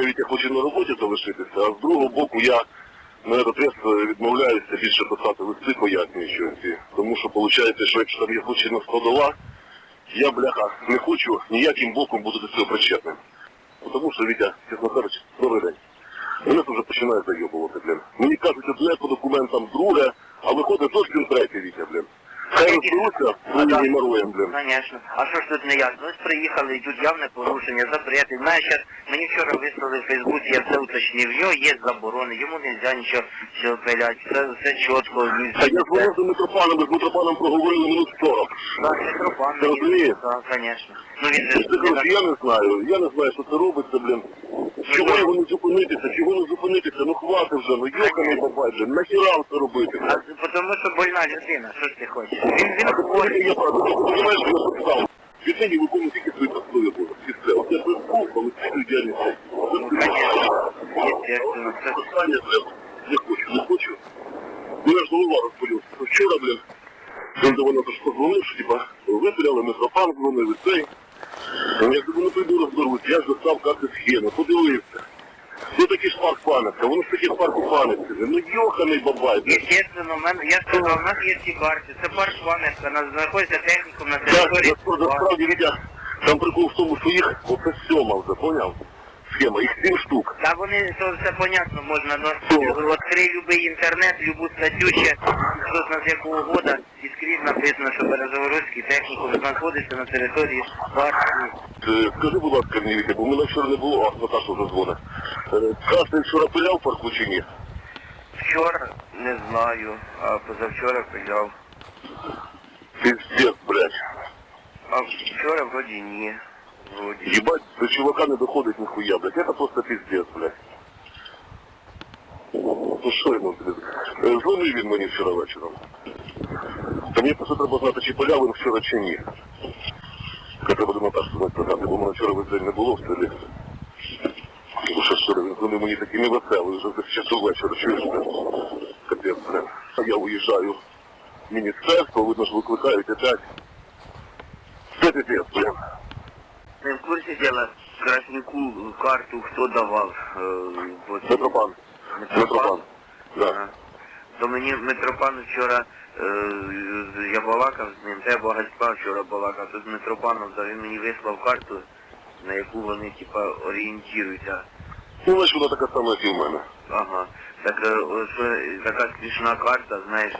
Вітя хоче на роботі залишитися, а з другого боку я на е, відмовляюся більше писати листи пояснюючи. Тому що виходить, що якщо там є злочинна складова, я, бляха, не хочу ніяким боком бути до цього причетним. Тому що, Вітя, чесно кажучи, добрий день. Мене це вже починає зайобувати, блін. Мені кажуть, одне по документам друге, а виходить зовсім третє, Вітя, блін. Хай розберуться блін. А що ж тут не ясно? Ось приїхали, тут явне порушення, запрети. Знаєш, щас мені вчора вислали в Фейсбуці, я все уточнив, в нього є заборони, йому не можна нічого все пиляти, все, все чітко. А я дзвонив до Митропана, ми з Митропаном проговорили минут 40. Так, Митрофан. Ти розумієш? Так, звісно. Ну він же Ти кажеш, я не знаю, я не знаю, що це робиться, блін. Чого його не зупинитися, чого не зупинитися, ну хвати вже, ну йоханий бабай, блін, нахіра це робити? А, тому що больна людина, що ж ти хочеш? Він, він хворий. я правда, що я сказав. Віднині виконую тільки свої посадові обов'язки. Все. От я без був, але діяльність. Це Звісно. Естественно. Це Останнє, блін, не хочу, не хочу. Ну я ж голова розпалювався. Вчора, блін, він до мене тож позвонив, що типа, випиляли микрофон, дзвонили цей. Ну, Я думаю, ну прийду розберусь, я ж достав карти схеми, подивився. Це такий ж парк пам'ятка, воно ж таке парку пам'ятки. Ну йоханий бабай, блін. Естественно, мене, я сказав, у нас є ці карти, це парк пам'ятка, нас знаходиться технікум на Так, території. насправді, насправді, ребят, там прикол в тому, що їх оце сьома вже, поняв? Схема, їх сім штук. Та вони, то все понятно, можна, ну, відкрий любий інтернет, любу статтю ще, хто з якого года, і скрізь написано, що Березоворуцький технікум знаходиться на території парку. Е, Скажи, будь ласка, Вітя, бо мене вчора не було, а Наташа вже дзвонить. Е, Красний вчора пиляв в парку чи ні? Вчора не знаю, а позавчора пиляв. Пиздец, блядь. А вчора вроді ні. Вроді. Ебать, до чувака не доходить нихуя, блядь. Это просто пиздец, блядь. Ну що йому, блядь? Е, Дзвонив він мені вчора вечором. Та мені просто треба знати, чи пиляв він вчора, чи ні. Я треба до Наташки знати сказати, бо мене вчора весь день не було в селі. Тому що вчора він дзвонив мені такий невеселий, вже за часу вечора, чуєш, блядь? Капець, блядь. А я уїжджаю в міністерство, видно ж викликають опять. Це пиздец, блядь. Не в курсі діла Краснику карту хто давав? Е, Митропан. Митропан. Да. То мені Митропан вчора, е, я балакав з ним, це багатьба вчора балакав, тут Митропанов, то він мені вислав карту, на яку вони типа орієнтуються. Ну, значить, вона така сама, як і в мене. Ага. Так е, ось е, така карта, знаєш.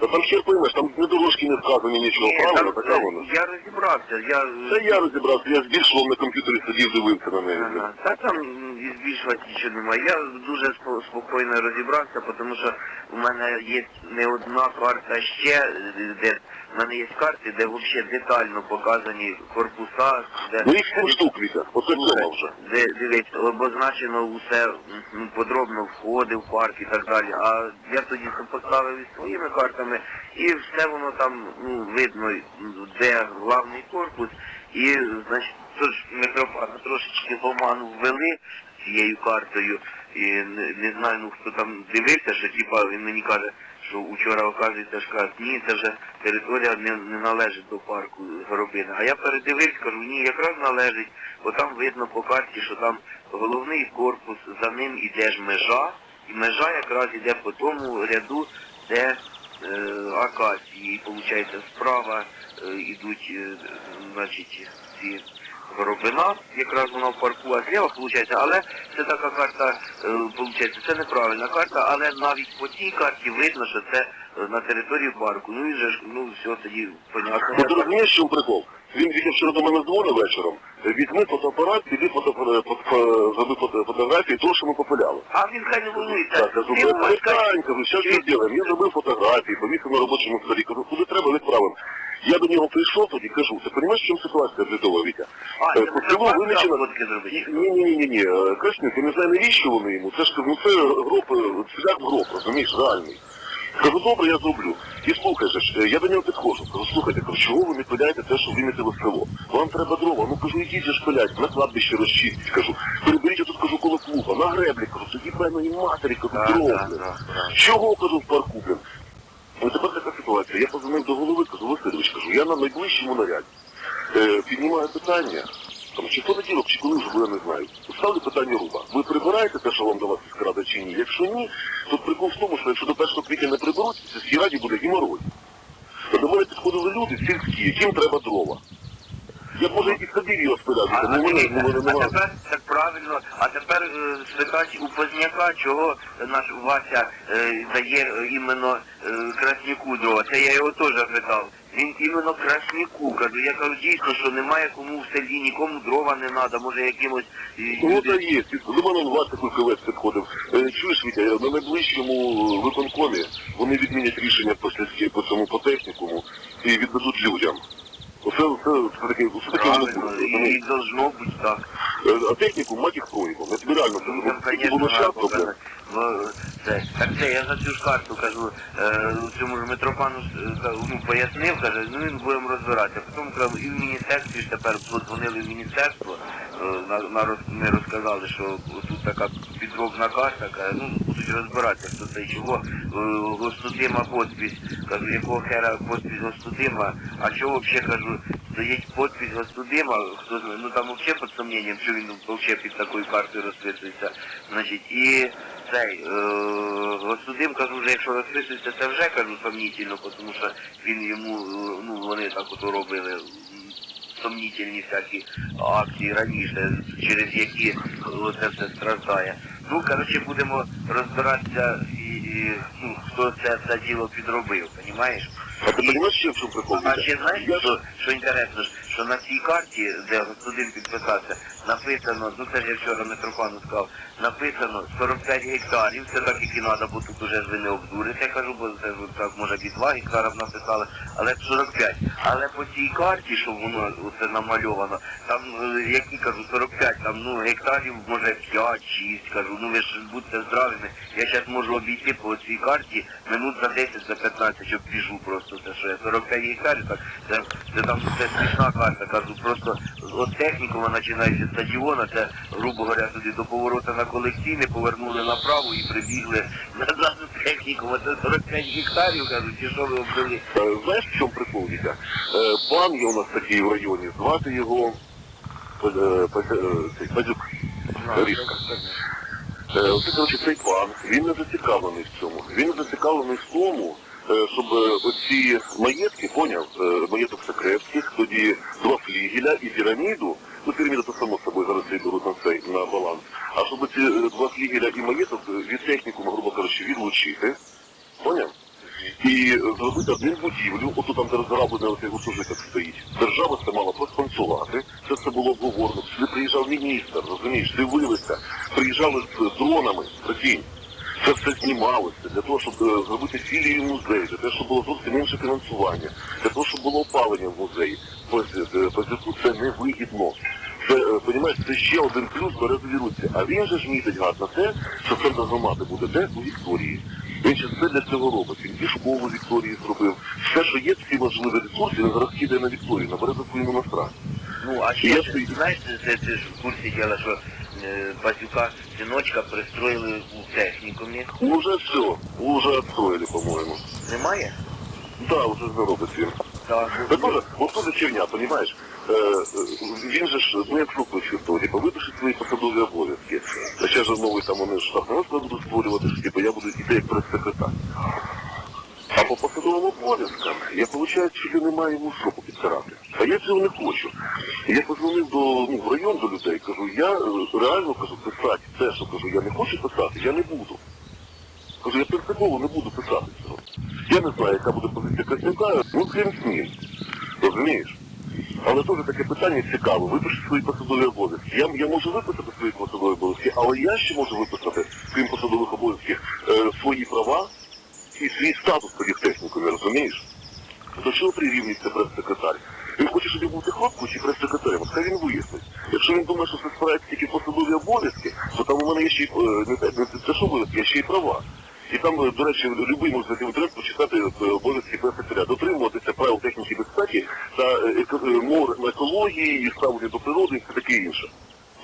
Та там хер поймеш, там ні дорожки не вказані, нічого, Ні, правильно, там, така е, я розібрався, я... Це я розібрався, я збільшував на комп'ютері, сидів, дивився на неї. Ага. Та там і збільшувати нічого немає. Я дуже спо- спокійно розібрався, тому що у мене є не одна карта ще, е, де в мене є карти, де взагалі детально показані корпуса, де, Ну їх сім штук, Вітя, оце вже. де дивись, обозначено усе м, подробно входи парк і так далі. А я тоді поставив із своїми картами, і все воно там ну, видно, де главний корпус, і значить, тож Митрофана трошечки в оману ввели цією картою. І не, не знаю, ну хто там дивився, що типа він мені каже, що вчора оказується ж кажуть, ні, це вже територія не, не належить до парку Горобина. А я передивився, кажу, ні, якраз належить, бо там видно по карті, що там головний корпус, за ним іде ж межа, межа якраз іде по тому ряду, де е, акації, і виходить, справа е, ідуть, е, значить, ці Горобина, якраз вона в парку, а зліва виходить, але це така карта, е, виходить, це неправильна карта, але навіть по цій карті видно, що це е, на території парку. Ну і же ж, ну все тоді понятно. Ти розумієш, що прикол? Він вчора до мене дзвонив вечором, візьми фотоапарат, піди зроби фотографії того, що ми попиляли. А він хай не волнується. Так, Ти без можеш кажу, що ми робимо? Я зробив фотографії, повісив на робочому столі, кажу, куди треба, відправимо. Я до нього прийшов тоді, кажу, ти розумієш, в чому ситуація бредова, Вітя? А, Е, вилучено... Ні, ні, ні, ні, ні. Красник, я не знаю, навіщо вони йому. Це ж ну, це гроб, е, ціляк гроб, розумієш, реальний. Кажу, добре, я зроблю. І слухай же е, я до нього підходжу. Кажу, слухайте, кажу, чого ви не пиляєте те, що вимітили село? Вам треба дрова. Ну кажу, ідіть же ж пилять, на кладбище розчистіть. Кажу, переберіть тут, кажу, коло клуба, на греблі, кажу, тоді певної матері, кажу, Так, дров. так, блін. так, так. Чого, кажу, в парку, блін? Ну тепер така ситуація. Я позвонив до голови, кажу, Васильович, кажу, я на найближчому наряді. Е, піднімаю питання, там, чи в понеділок, чи коли вже буде, не знаю. Ставлю питання руба. Ви прибираєте те, що вам дала сільська рада чи ні? Якщо ні, то прикол в тому, що якщо до 1 квітня не приберуть, в сільській раді буде геморрой. До мене підходили люди сільські, яким треба дрова. Я може якісь садів його спиляти, А, тому а, мене, дивіться, мене а тепер так правильно, а тепер е, спитати у Позняка, чого наш Вася е, дає е, іменно е, Красніку дрова. Це я його теж питав. Він іменно Красніку, кажу, я кажу дійсно, що немає кому в селі, нікому дрова не треба, може якимось е, Ну, люди- та є. До мене он Вася Кульковець підходив. Е, Чуєш, Вітя, на найближчому виконкомі вони відмінять рішення по сільській, по цьому по технікуму і віддадуть людям. Оце, це, це таке, це таке і должно бути так. Е, А техніку мать їх проїхав. Тобі реально Ну, там, було надо Ну, це, так це, я за цю ж карту кажу, е, цьому ж Митрофану е, ну, пояснив, каже, ну він будемо розбиратися. Потім кажу, і в міністерстві ж тепер подзвонили в міністерство, е, на, на не розказали, що тут така підробна карта, каже, ну будуть розбиратися, хто це і чого. Е, Гостудима подпись, кажу, якого хера подпись Гостудима, а чого взагалі кажу, стоїть подпись Гостудима, хто ну там взагалі під сумненням, що він взагалі під такою картою розписується. Значить, і цей е, Гостудим, кажу, вже якщо розписується, це вже кажу сомнітельно, тому що він йому, е, ну вони так от робили. Сомнітельні всякі акції раніше, через які це все страждає. Ну, коротше, будемо розбиратися, і, і, ну, хто це все діло підробив, розумієш? А ти розумієш, ще в прикол? А ще знаєш, що, що інтересно, що на цій карті, де господин підписався, написано, ну це ж я вчора Митрофану сказав, написано 45 гектарів, це так як і треба, бо тут уже ж ви не обдурите, я кажу, бо це ж так може і 2 гектара написали, але 45. Але по цій карті, що воно оце намальовано, там, е, які кажу, 45, там ну гектарів може 5-6, кажу, ну ви ж будьте здравими. Я зараз можу обійти по цій карті минут за 10, за 15, щоб біжу просто це, що я 45 гектарів, так це, це там це смішна карта, кажу, просто от технікова починається з стадіона, це, грубо говоря, туди до поворота на колекційне, повернули направо і прибігли назад до технікума. Це 45 гектарів, кажу, чи що ви обдали? Е, Знаєш, в чому прикол, Вітя? Е, Пан є у нас такий в районі, звати його е, Пазя- е, цей, Пазюк. Різка. Е, Оце, коротше, цей пан, він не зацікавлений в цьому. Він не зацікавлений в тому, щоб оці маєтки, поняв, маєток секретських, тоді два флігеля і піраміду, ну піраміда то само собою зараз її беруть на цей на баланс. А щоб ці е, два флігеля і маєток е, від техніку, грубо кажучи, відлучити, поняв? І е, зробити один будівлю, отут там де розграблений оцей гуртожиток стоїть. Держава це мала проспонсувати, це все було обговорено. Сюди приїжджав міністр, розумієш, дивилися, приїжджали з дронами, прикинь. Це все знімалося для того, щоб е, зробити філію музею, для того, щоб було зовсім інше фінансування, для того, щоб було опалення в музеї. Поз- е, Позяку це не вигідно. Це, е, понімаєш, це ще один плюс березові руці. А він же ж мітить гад на те, що центр громади буде де у Вікторії. Він ще все для цього робить. Він і школу Вікторії зробив. Все, що є, всі важливі ресурси, він зараз кидає на Вікторію, на березову і на страх. Ну, а ще, знаєш, це, ж в курсі діла, що Пасюка синочка пристроїли у технікумі. Уже все, уже отстроили, по-моєму. Немає? Да, уже робить він. Так. Це теж, от теж черня, розумієш? Е, е, він же ж, ну як фрукту типу, випиши свої посадові обов'язки. А ще ж новий там вони ж штаб розклад будуть створювати, що типу, я буду йти як прес-секретар. А по посадовим обов'язкам я виходить, що не маю йому сроку підтирати. А я цього не хочу. Я позвонив до ну, в район до людей, кажу, я е, реально кажу, писати те, що кажу, я не хочу писати, я не буду. Кажу, я принципово не буду писати цього. Я не знаю, яка буде позиція Краснюка, ну з ним. Розумієш? Але теж таке питання цікаве. Випиши свої посадові обов'язки. Я, я можу виписати свої посадові обов'язки, але я ще можу виписати, крім посадових обов'язків, е, свої права і свій статус в розумієш? До чого прирівнюється прес-секретар? Він хоче, щоб я був технопку чи прес-секретарем, хай він вияснить. Якщо він думає, що це справляється тільки посадові обов'язки, то там у мене є ще й е, не те, що обов'язки, є ще й права. І там, е, до речі, любий може зайти в інтернет, почитати е, обов'язки прес-секретаря, дотримуватися правил техніки безпеки та мов екології і ставлення до природи і все таке інше.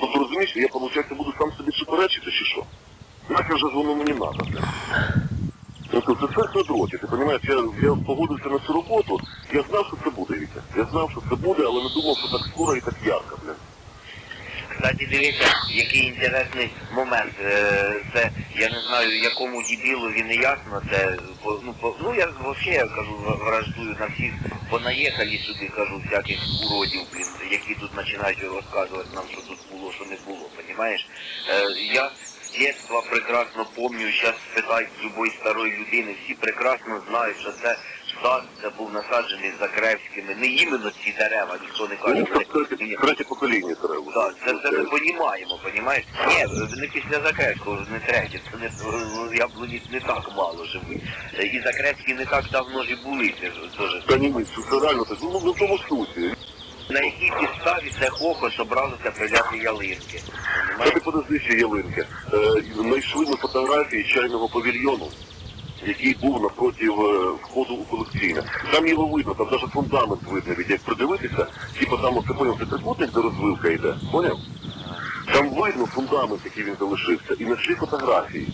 Тобто розумієш, я, виходить, буду сам собі суперечити чи що? Нахер же ж воно мені надо. Тобто це все дроті. Ти розумієш, я, я погодився на цю роботу, я знав, що це буде, Вітя. Я знав, що це буде, але не думав, що так скоро і так ярко, блін. кстати, дивіться, який інтересний момент. Е, Це я не знаю, якому дібілу він не ясно. Це по- ну, по, ну я взагалі я кажу, в- враждую на всіх, понаїхали сюди, кажу, всяких уродів, блін, які тут починають розказувати нам, що тут було, що не було, понімаєш? Е, я з дитинства прекрасно пам'ятаю, зараз спитають з любої старої людини, всі прекрасно знають, що це сад, це був насаджений Закревськими. Не іменно ці дерева, ніхто не каже. Ну, третє, покоління треба. Так, це, це ми розуміємо, понімаєш? Ні, не після Закревського, не третє, це не, яблуні не так мало живуть. І Закревські не так давно ж і були, це ж теж. Та ні, це реально так, ну, в тому суті. На якій підставі це хохо собралося приляти ялинки? Та ти подожди ще ялинки. Е, знайшли ми фотографії чайного павільйону, який був напроти е, входу у колекційне. Там його видно, там навіть фундамент видно, від як придивитися, типу там оце поняв, це трикутник, де розвилка йде, поняв? Там видно фундамент, який він залишився, і знайшли фотографії.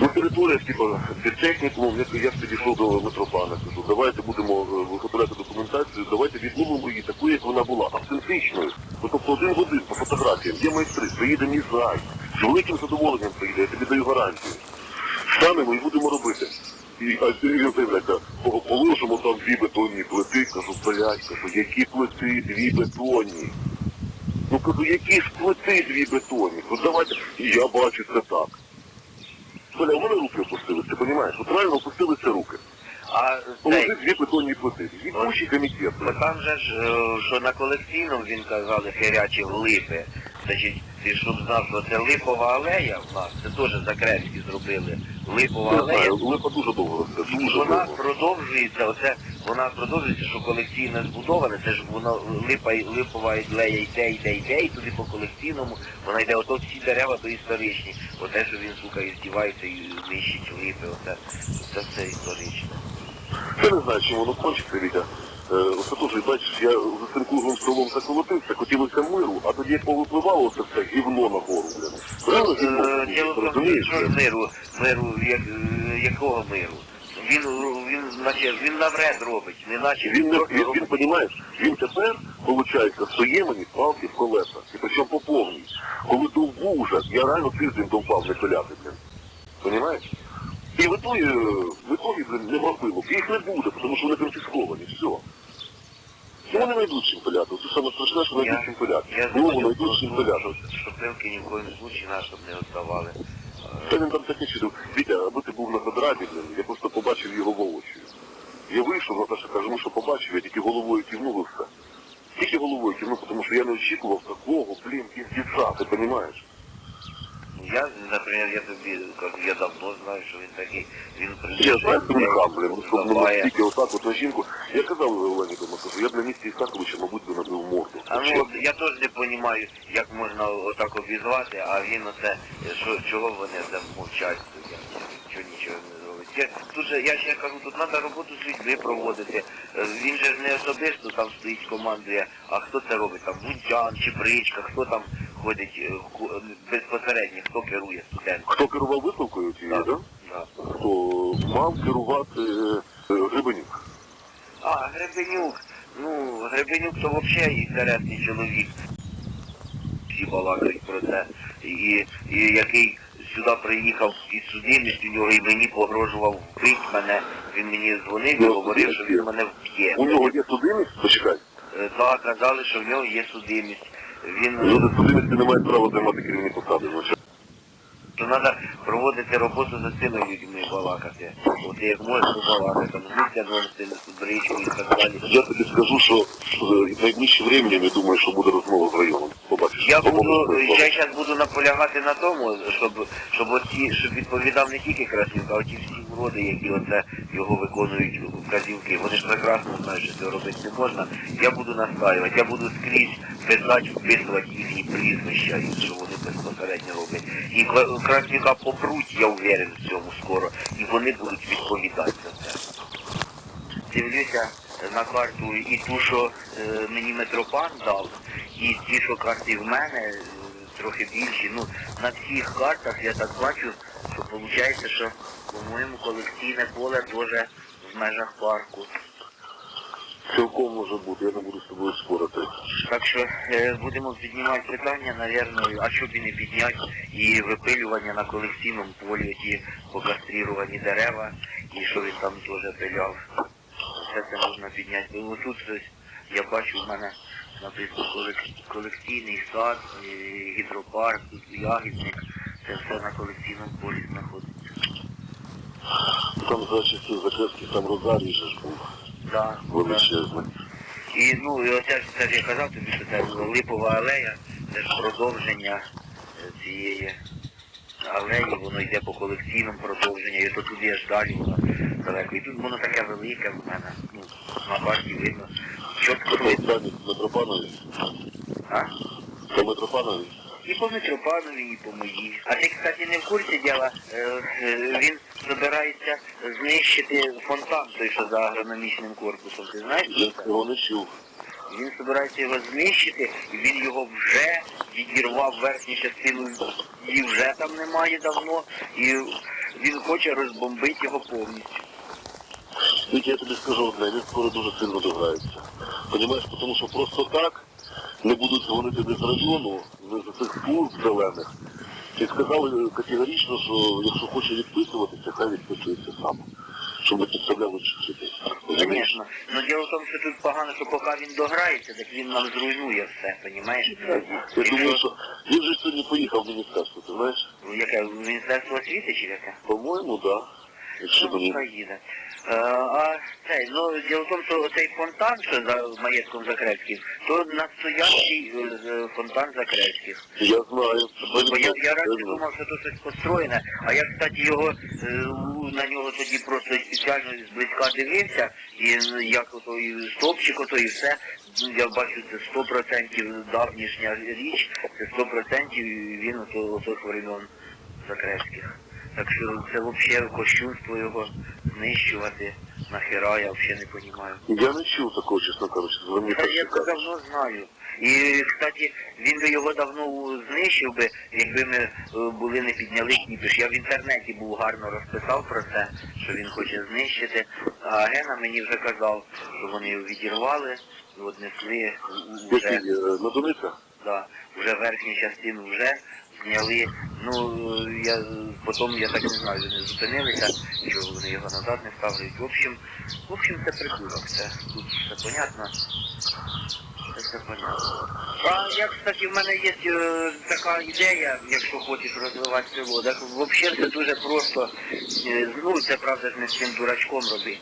Ну, територія, типу, технікумом, я, я підійшов до Митрофана, кажу, давайте будемо е, виготовляти документацію, давайте відновимо її такою, як вона була, автентичною. Ну, тобто один в один по фотографіям, є майстри, приїде мій зай, з великим задоволенням приїде, я тобі даю гарантію. Станемо і будемо робити. І «По- положимо там дві бетонні плити, кажу, блядь, кажу, які плити, дві бетонні. Ну кажу, які ж плити дві бетонні? Ну давайте. І я бачу це так. Бля, у мене руки опустилися, ти розумієш? От реально опустилися руки. А цей, Положи дві бетонні плити. Відпущий комітет. бо там же ж, е, що на колекційному він казали херячі липи. Значить, ти щоб знав, що це липова алея в нас, це теж Закревські зробили. Липова алея. липа дуже довго росте, дуже вона довго. продовжується, оце вона продовжується, що колекційно збудоване, це ж воно липа, липова лея йде, йде, йде, і туди по колекційному, вона йде, ото всі дерева то історичні. Оте, що він, сука, і здівається і нищить липи, оце, це все історичне. Я не знаю, чим воно кончиться, Вітя. Е, Оце бачиш, я за цим круглим столом заколотився, хотілося миру, а тоді як повипливало це все гівно. Реально гівно, Е, Діло в тому, що миру, миру, як, е, якого миру? Він, він, наче, він навред робить, не наче Він, він, він, робить. понімаєш, він тепер, виходить, своє мені палки в колеса. І причому по повній. Коли довбу вже, я реально тиждень довбав не коляти, блін. Понімаєш? І в итогі, в не мапило. Їх не буде, тому що вони конфісковані, все. Вони знайдуть чим пиляти. Це саме страшне, що знайдуть чим пиляти. Я Ну, думаю, знайдуть чим пиляти. що пилки ні в коїм случаї нас, щоб не віддавали. Та він там таке чудив. Вітя, аби ти був на квадраті, я просто побачив його воочію. Я вийшов, Наташа каже, ну що побачив, я тільки головою кивнув і все. Тільки головою кивнув, тому що я не очікував такого, блін, піздеця, ти розумієш? Я, наприклад, я тобі кажу, я давно знаю, що він такий, він що хам, ну, Давай. настільки отак от на жінку. Я казав Олені що я б на місці Ісаковича, мабуть, би набив морду. А ну, от я теж не розумію, як можна отак обізвати, а він оце, що, чого вони там мовчать, я нічого, нічого не зробить. Я, ще кажу, тут треба роботу з людьми проводити. Е, Він же ж не особисто там стоїть, командує, а хто це робить, там Будян чи Бричка, хто там ходить е, безпосередньо, хто керує студентом. Хто керував виставкою цією, так? Да. Хто мав керувати е, е, Гребенюк. А, Гребенюк. Ну, Гребенюк то взагалі інтересний чоловік. Всі балакають про це. І, і який сюди приїхав із судимістю, у нього і мені погрожував вбити мене. Він мені дзвонив і говорив, що він мене вб'є. У нього є судимість? Почекай. Е, Так, казали, що в нього є судимість. Він Люди судимості не мають права займати керівні посади. Значить. що треба проводити роботу за цими людьми балакати. От як можеш балакати, там життя носити, бричку і так далі. Я тобі скажу, що в найближче время я думаю, що буде розмова з районом. Побачиш. Я буду, я зараз буду наполягати на тому, щоб, щоб оці, щоб відповідав не тільки Красівка, а ті всі уроди, які оце його виконують вказівки. Вони ж прекрасно знають, що цього робити не можна. Я буду настаювати, я буду скрізь писати, вписувати їхні прізвища, що вони безпосередньо роблять. І Кра- Краснюка попруть, я уверен в цьому скоро, і вони будуть відповідати за це. Дивлюся на карту і ту, що е, мені Метропан дав, і ті, що карти в мене, е, трохи більші. Ну, на всіх картах я так бачу, виходить, що, по-моєму, колекційне поле теж в межах парку. Цілком може бути, я не буду з тобою спорити. Так що е, будемо піднімати питання, навірно, а що б і не підняти, і випилювання на колекційному полі, ті покастріровані дерева, і що він там теж пиляв. Все це можна підняти. Ну, тут ось я бачу, в мене колек- колекційний сад, е, гідропарк, ягідник, це все на колекційному полі знаходиться. Там за часів Закревський, там Розарій же ж був да. величезний. І ну і оце ж це ж я казав тобі, що це липова алея, це ж продовження е, цієї алеї, воно йде по колекційному продовженню, і то туди аж далі воно далеко. І тут воно таке велике в мене. Ну, на карті видно. Чітко Це видно. Дані Митропанові. А? Це Митропанові. І по Митропанові, і по моїй. А ти, кстати, не в курсі діла, е, е, він збирається знищити фонтан, той, що за агрономічним корпусом. Ти знаєш? Я цього не чув. Він збирається його знищити, і він його вже відірвав верхню частину, її вже там немає давно, і він хоче розбомбити його повністю. Тільки я тобі скажу одне, він скоро дуже сильно дограється. Понімаєш, тому що просто так не будуть дзвонити десь з району, з цих служб зелених. І сказали категорично, що якщо хоче відписуватися, хай відписується сам. Щоб не підставляли жителів. Звісно. Ну діло в тому, що тут погано, що поки він дограється, так він нам зруйнує все, розумієш? Я думаю, що він же сьогодні поїхав в міністерство, ти знаєш? Яке Міністерство освіти чи яке? По-моєму, так. Да. Якщо Ну, поїде. Е, а цей, ну, діло в тому, що цей фонтан, що за маєтком Закревських, то настоящий е, е, фонтан Закревських. Я знаю. Бо я, я раніше думав, що тут щось построєне, а я, кстати, його е, на нього тоді просто спеціально зблизька дивився, і ну, як ото і стовпчик, ото і все, ну, я бачу, це 100% давнішня річ, це 100% він ото, отих времен Закревських. Так що це взагалі кощунство його знищувати, нахера, я взагалі не розумію. Я не чув такого, чесно кажучи, з вами Та я це давно знаю. І, кстати, він би його давно знищив би, якби ми е, були не підняли кіпіш. Я в інтернеті був гарно розписав про це, що він хоче знищити. А Гена мені вже казав, що вони його відірвали, і от несли у- уже, Який, е, Медуниця? да, вже верхню частину вже зняли. Ну, я потім я так не знаю, вони зупинилися, що вони його назад не ставлять. В общем, в общем, це придурок, це тут все понятно. Це все понятно. А я, кстати, в мене є е, така ідея, якщо хочеш розвивати село. Взагалі це дуже просто. Е, ну, це правда ж не з цим дурачком робити.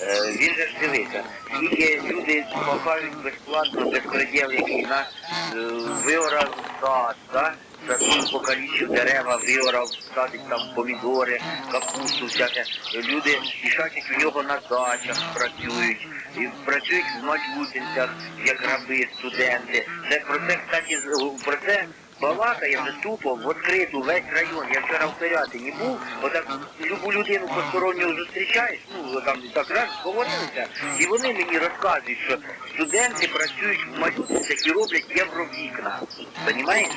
Е, він же ж дивиться, скільки люди пахають безплатно, безпреділ, який на виорав сад, да? Засунув покалічив дерева, виорав, садить там помідори, капусту, всяке. Люди і шатять у нього на дачах працюють, і працюють в малютинцях, як раби, студенти. Це про це, кстати, про це балакає вже тупо в відкриту весь район. Я вчора в Пирятині був, отак любу людину посторонню зустрічаєш, ну там так раз говорилися, і вони мені розказують, що студенти працюють в малютинцях і роблять євровікна. Понімаєш?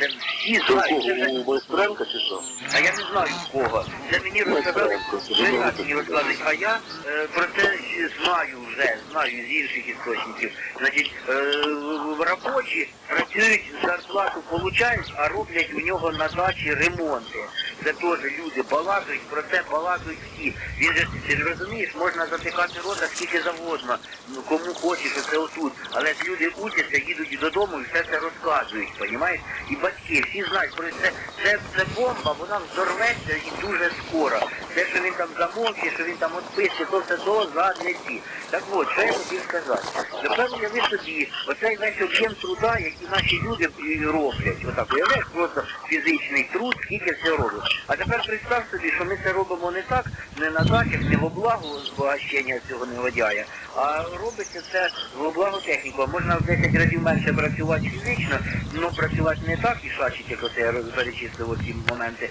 Це всі знають. Це вже майстренка чи що? а я не знаю в кого. Це мені розказали, Женя мені розказують, а я е, про це знаю вже, знаю з інших істочників. Значить, е, в- робочі працюють, зарплату получають, а роблять у нього на дачі ремонти. Це теж люди балакають, про це балакають всі. Він же, ти ж розумієш, можна затикати рота скільки завгодно, ну кому хочеш, це отут. Але люди учаться, їдуть додому і все це розказують, понімаєш? І батьки всі знають, про це, це, це бомба, вона взорветься і дуже скоро. Те, що він там замовчує, що він там відпише, то все до задниці. Так от, що я хотів сказати. Тепер уяви собі, оцей весь об'єм труда, який наші люди роблять. Отак, уявляєш, просто фізичний труд, скільки все роблять. А тепер представ собі, що ми це робимо не так, не на дачах, не во благо збагачення цього негодяя, а робиться це во благо техніку. Можна в 10 разів менше працювати фізично, але працювати не так і шачить, як оце я перечислив оці моменти.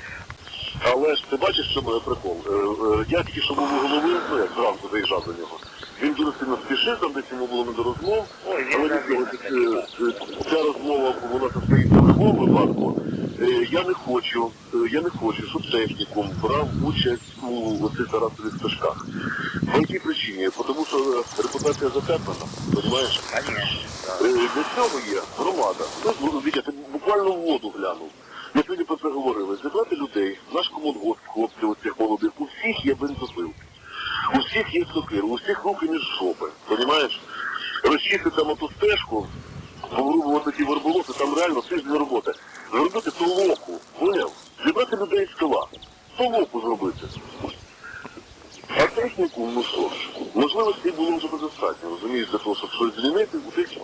Але ж ти бачиш, що моє прикол? Е, е, Я тільки що був у голови, ну як зранку заїжджав до нього. Він дуже сильно спішив, там десь йому було не до розмов. Ой, Але цього, е, ця розмова, вона состоїться в будь-якому випадку. Я не хочу, я не хочу, щоб технікум брав участь у оцих Тарасових стежках. По якій причині? Тому що репутація затеплена, розумієш? Для цього є громада. Ну, Вітя, ти буквально в воду глянув. Ми сьогодні про це говорили. Зібрати людей, наш комунгосп, хлопці, оцих молодих, у всіх є бензопил. У всіх є сокир, у всіх руки між жопи. Розумієш? Розчистити мотостежку, повирубувати ті верболоти, там реально тиждень роботи. Зробити толоку, поняв? Зібрати людей з села. Толоку зробити. А техніку, ну що ж, можливостей було вже достатньо, розумієш, для того, щоб щось змінити, у техніку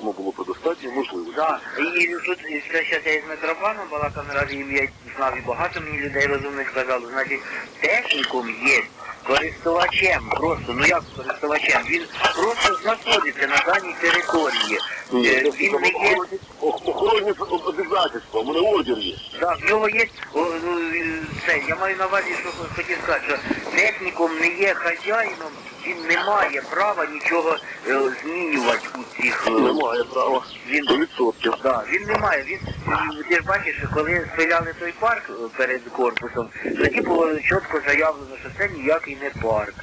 Да, і тут це зараз я із метропаном балакав наразі їм я знав і багато мені людей розумних сказало. Значить, технікум є користувачем, просто, ну як користувачем, він просто знаходиться на даній території. Е, Він не є. Охоронні обов'язательства, у мене ордер є. Так, в нього є о, ну, це, я маю на увазі, що хотів сказати, що технікум не є хазяїном, він не має права нічого е, змінювати у цих. е, Немає права. Він- 100%. Да, він не має. Він ти ж бачиш, що коли спиляли той парк е, перед корпусом, тоді було чітко заявлено, що це ніякий не парк.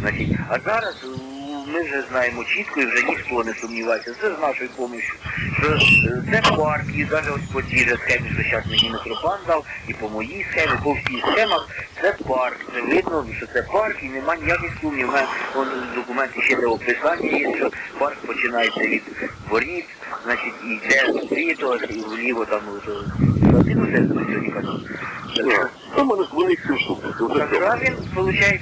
Значить, а зараз е, ми вже знаємо чітко і вже ніхто не сумнівається. Це з нашою допомогою. Е, це парк, і навіть ось по же схемі, що зараз мені митрофан дав, і по моїй схемі, по всіх схемах, це парк. Це видно, що це парк і нема ніяких сумнів. У мене документи ще де описання є, що парк починається від воріт, значить, і йде світо, і вліво там от, сади, ну, це сьогодні кажу. Так на Та в мене ж вони всі штуки. це вже так, все. а він, виходить,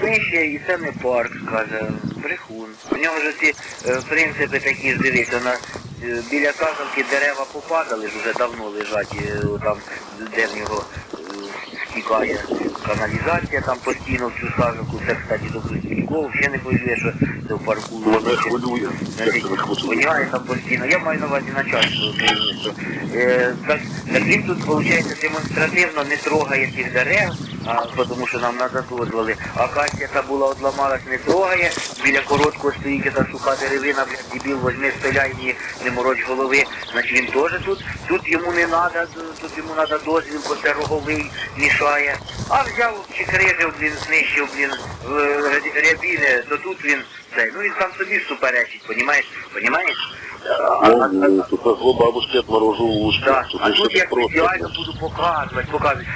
знищує, і це не парк, каже, брехун. У нього ж ці е, принципи такі ж дивіться, на, е, біля казанки дерева попадали, ж вже давно лежать, е, там, де в нього стікає каналізація там постійно цю сажалку. Це, кстати, допустим, нікого взагалі не повіє, що це в парку. Мене хвилює. Не хвилює? Там постійно. Я маю на увазі начальство. Е, так, так він тут, виходить, демонстративно не трогає тих дерев, а, тому що нам треба дозволи. Акація та була одламалась, не трогає. Біля короткого стоїть та суха деревина, блядь, дебіл, возьми, спиляй її, не мороч голови. Значить він теж тут, тут йому не треба, тут йому треба дозвіл, бо це роговий мішає. А взяв чекрижив, блін, знищив, блін, е, рябіни, то тут він цей. Ну він сам собі суперечить, понімаєш? Понімаєш? А, а, а, Ну, Тут зло бабушки отморожу ушки. да. А тут я спеціально буду показувати, показувати.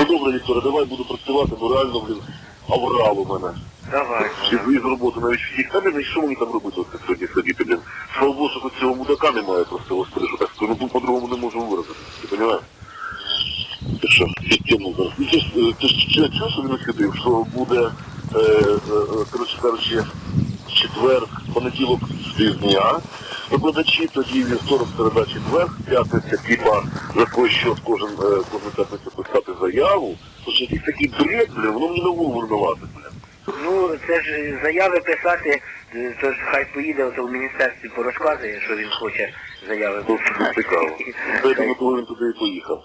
Ну добре, Вікторе, давай буду працювати, бо реально, блін, аврал у мене. Давай. Чи з роботи навіть всіх камінь, що мені там робити оце сьогодні сидіти, блін? Слава Богу, що цього мудака немає просто що так скажу, ну по-другому не можу виразити. Ти розумієш? Ти що, підтягнув зараз. Ну, ти ж, е, ти ж чи- чув, що він освітив, що буде, е, е, коротше кажучи, четвер, понеділок з дня, викладачі, тоді вівторок, середа, четвер, п'ятниця, типа, за свій счет кожен, е, кожен п'ятницю писати заяву. Слушай, якийсь такий бред, блін, воно мені на голову налазить, блін. Ну, це ж заяви писати, то ж хай поїде ото в міністерстві порозказує, що він хоче заяви Тут писати. цікаво. Я думаю, коли він туди і поїхав.